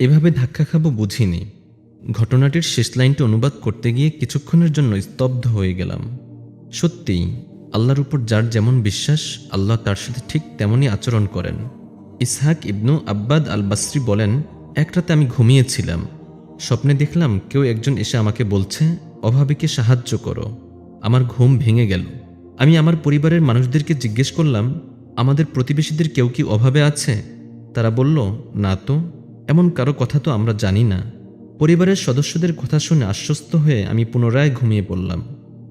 এভাবে ধাক্কা খাব বুঝিনি। ঘটনাটির শেষ লাইনটি অনুবাদ করতে গিয়ে কিছুক্ষণের জন্য স্তব্ধ হয়ে গেলাম। সত্যিই, আল্লাহর উপর যার যেমন বিশ্বাস, আল্লাহ তার সাথে ঠিক তেমনই আচরণ করেন। ইসহাক ইবনু আব্বাদ আল বাসরি বলেন, এক রাতে আমি ঘুমিয়েছিলাম। স্বপ্নে দেখলাম কেউ একজন এসে আমাকে বলছে, অভাবীকে সাহায্য করো। আমার ঘুম ভেঙে গেল। আমি আমার পরিবারের মানুষদেরকে জিজ্ঞেস করলাম, আমাদের প্রতিবেশীদের কেউ কি অভাবে আছে? তারা বলল, না তো। এমন কারও কথা তো আমরা জানি না। পরিবারের সদস্যদের কথা শুনে আশ্বস্ত হয়ে আমি পুনরায় ঘুমিয়ে পড়লাম।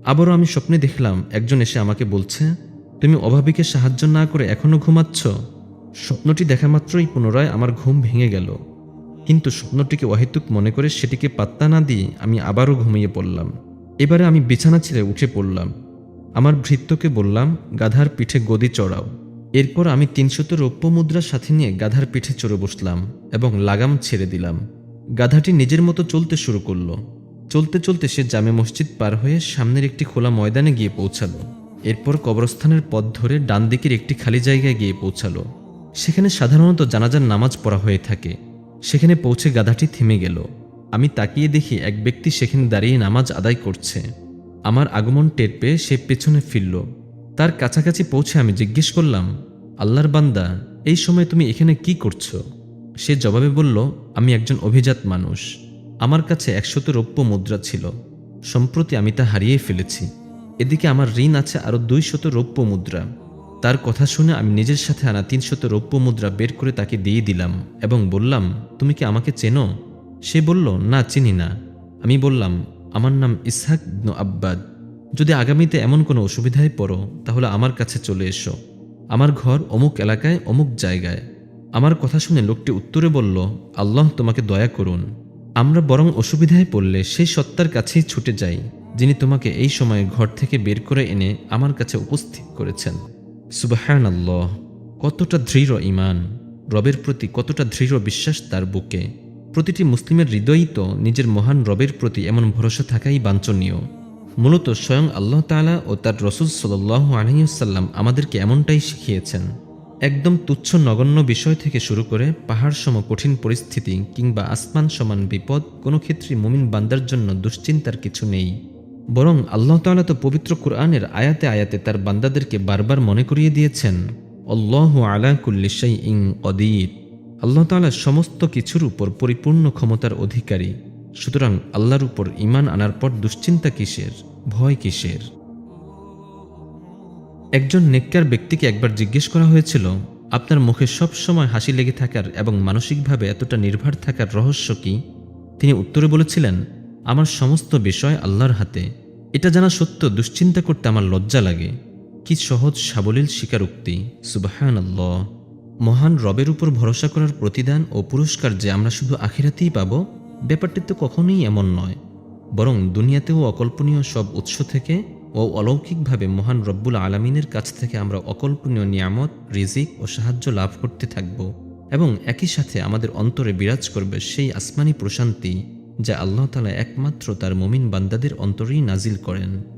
আবারও আমি স্বপ্নে দেখলাম, একজন এসে আমাকে বলছে, তুমি অভাবীকে সাহায্য না করে এখনও ঘুমাচ্ছ? স্বপ্নটি দেখা মাত্রই পুনরায় আমার ঘুম ভেঙে গেল। কিন্তু স্বপ্নটিকে অহেতুক মনে করে সেটিকে পাত্তা না দিয়ে আমি আবারও ঘুমিয়ে পড়লাম। এবারে আমি বিছানা ছেড়ে উঠে পড়লাম। আমার ভৃত্যকে বললাম, গাধার পিঠে গদি চড়াও। এরপর আমি তিনশত রৌপ্য মুদ্রার সাথে নিয়ে গাধার পিঠে চড়ে বসলাম এবং লাগাম ছেড়ে দিলাম। গাধাটি নিজের মতো চলতে শুরু করল। চলতে চলতে সে জামে মসজিদ পার হয়ে সামনের একটি খোলা ময়দানে গিয়ে পৌঁছালো। এরপর কবরস্থানের পথ ধরে ডান দিকের একটি খালি জায়গায় গিয়ে পৌঁছালো। সেখানে সাধারণত জানাজার নামাজ পড়া হয়ে থাকে। সেখানে পৌঁছে গাধাটি থেমে গেল। আমি তাকিয়ে দেখি এক ব্যক্তি সেখানে দাঁড়িয়ে নামাজ আদায় করছে। আমার আগমন টের পেয়ে সে পেছনে ফিরল। তার কাছাকাছি পৌঁছে আমি জিজ্ঞেস করলাম, আল্লাহর বান্দা, এই সময় তুমি এখানে কি করছ? সে জবাবে বলল, আমি একজন অভিজাত মানুষ। আমার কাছে একশত রৌপ্য মুদ্রা ছিল। সম্প্রতি আমি তা হারিয়ে ফেলেছি। এদিকে আমার ঋণ আছে আরও দুই শত রৌপ্য মুদ্রা। তার কথা শুনে আমি নিজের সাথে আনা তিনশত রৌপ্য মুদ্রা বের করে তাকে দিয়ে দিলাম এবং বললাম, তুমি কি আমাকে চেনো? সে বলল, না, চিনি না। আমি বললাম, আমার নাম ইসহাক আব্বাদ। যদি আগামীতে এমন কোনো অসুবিধায় পড়ো, তাহলে আমার কাছে চলে এসো। আমার ঘর অমুক এলাকায়, অমুক জায়গায়। আমার কথা শুনে লোকটি উত্তরে বলল, আল্লাহ তোমাকে দয়া করুন। আমরা বরং অসুবিধায় পড়লে সেই সত্তার কাছেই ছুটে যাই, যিনি তোমাকে এই সময়ে ঘর থেকে বের করে এনে আমার কাছে উপস্থিত করেছেন। সুবাহান আল্লাহ কতটা দৃঢ় ইমান রবের প্রতি কতটা দৃঢ় বিশ্বাস তার বুকে। প্রতিটি মুসলিমের হৃদয়ই তো নিজের মহান রবের প্রতি এমন ভরসা থাকাই বাঞ্ছনীয়। মূলত স্বয়ং আল্লাহ তাআলা ও তার রসুল সাল্লাহ আলহিউসাল্লাম আমাদেরকে এমনটাই শিখিয়েছেন। একদম তুচ্ছ নগণ্য বিষয় থেকে শুরু করে পাহাড় সম কঠিন পরিস্থিতি কিংবা আসমান সমান বিপদ, কোনো ক্ষেত্রে মুমিন বান্দার জন্য দুশ্চিন্তার কিছু নেই। বরং আল্লাহ তাআলা তো পবিত্র কোরআনের আয়াতে আয়াতে তার বান্দাদেরকে বারবার মনে করিয়ে দিয়েছেন অল্লাহ আলা কুল্লিশাই ইং অদির আল্লাহ তাআলা সমস্ত কিছুর উপর পরিপূর্ণ ক্ষমতার অধিকারী। সুতরাং আল্লাহর উপর ইমান আনার পর দুশ্চিন্তা কিসের? ভয় কিসের? একজন নেককার ব্যক্তিকে একবার জিজ্ঞেস করা হয়েছিল, আপনার মুখে সব সময় হাসি লেগে থাকার এবং মানসিকভাবে এতটা নির্ভর থাকার রহস্য কি? তিনি উত্তরে বলেছিলেন, আমার সমস্ত বিষয় আল্লাহর হাতে। এটা জানা সত্য, দুশ্চিন্তা করতে আমার লজ্জা লাগে। কি সহজ সাবলীল স্বীকারোক্তি। সুবাহান মহান রবের উপর ভরসা করার প্রতিদান ও পুরস্কার যে আমরা শুধু আখিরাতেই পাব ব্যাপারটি তো কখনোই এমন নয়, বরং দুনিয়াতেও অকল্পনীয় সব উৎস থেকে ও অলৌকিকভাবে মহান রব্বুল আলমিনের কাছ থেকে আমরা অকল্পনীয় নিয়ামত, রিজিক ও সাহায্য লাভ করতে থাকব এবং একই সাথে আমাদের অন্তরে বিরাজ করবে সেই আসমানি প্রশান্তি যা আল্লাহতালা একমাত্র তার মমিন বান্দাদের অন্তরেই নাজিল করেন।